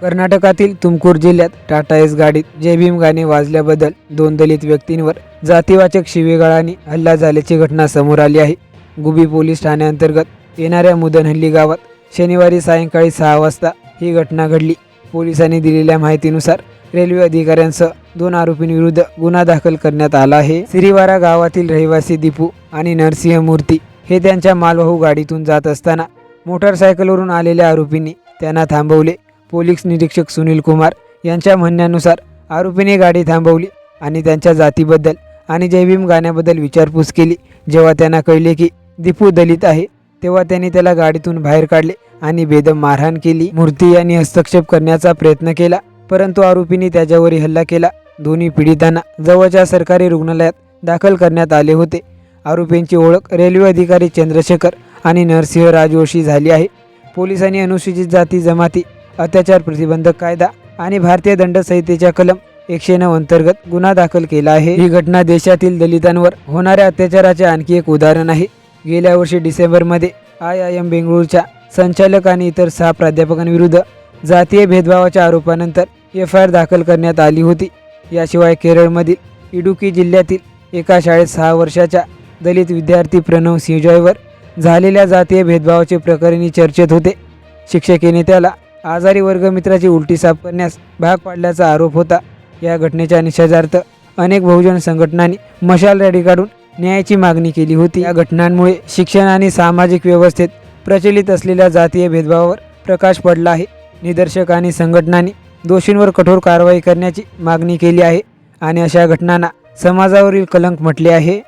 कर्नाटकातील तुमकूर जिल्ह्यात टाटा एस गाडीत जय भीम गाणे वाजल्याबद्दल दोन दलित व्यक्तींवर जातीवाचक शिवेगाळाने हल्ला झाल्याची घटना समोर आली आहे. गुबी पोलीस ठाण्याअंतर्गत येणाऱ्या मुदनहल्ली गावात शनिवारी सायंकाळी सहा वाजता ही घटना घडली. पोलिसांनी दिलेल्या माहितीनुसार रेल्वे अधिकाऱ्यांसह दोन आरोपींविरुद्ध गुन्हा दाखल करण्यात आला आहे. सिरीवारा गावातील रहिवासी दीपू आणि नरसिंह मूर्ती हे त्यांच्या मालवाहू गाडीतून जात असताना मोटारसायकलवरून आलेल्या आरोपींनी त्यांना थांबवले. पोलीस निरीक्षक सुनील कुमार यांच्या म्हणण्यानुसार आरोपीने गाडी थांबवली आणि त्यांच्या जातीबद्दल आणि जयभीम गाण्याबद्दल विचारपूस केली. जेव्हा त्यांना कळले की दीपू दलित आहे तेव्हा त्यांनी त्याला गाडीतून बाहेर काढले आणि बेदम मारहाण केली. मूर्ती यांनी हस्तक्षेप करण्याचा प्रयत्न केला परंतु आरोपींनी त्याच्यावरही हल्ला केला. दोन्ही पीडितांना जवळच्या सरकारी रुग्णालयात दाखल करण्यात आले होते. आरोपींची ओळख रेल्वे अधिकारी चंद्रशेखर आणि नरसिंह राजवंशी झाली आहे. पोलिसांनी अनुसूचित जाती जमाती अत्याचार प्रतिबंधक कायदा आणि भारतीय दंड संहितेच्या कलम एकशे नऊ अंतर्गत गुन्हा दाखल केला आहे. ही घटना देशातील दलितांवर होणाऱ्या अत्याचाराचे आणखी एक उदाहरण आहे. गेल्या वर्षी डिसेंबरमध्ये आय आय एम बेंगळुरूच्या संचालक आणि इतर सहा प्राध्यापकांविरुद्ध जातीय भेदभावाच्या आरोपानंतर एफ आय आर दाखल करण्यात आली होती. याशिवाय केरळमधील इडुकी जिल्ह्यातील एका शाळेत सहा वर्षाच्या दलित विद्यार्थी प्रणव सिंजॉयवर झालेल्या जातीय भेदभावाचे प्रकरणी चर्चेत होते. शिक्षकेने त्याला आजारी वर्गमित्राची उलटी साफ करण्यास भाग पाडल्याचा आरोप होता. या घटनेच्या निषेधार्थ अनेक बहुजन संघटनांनी मशाल रॅली काढून न्यायाची मागणी केली होती. या घटनांमुळे शिक्षण आणि सामाजिक व्यवस्थेत प्रचलित असलेल्या जातीय भेदभावावर प्रकाश पडला आहे. निदर्शक आणि संघटनांनी दोषींवर कठोर कारवाई करण्याची मागणी केली आहे आणि अशा घटनांना समाजावरील कलंक म्हटले आहे.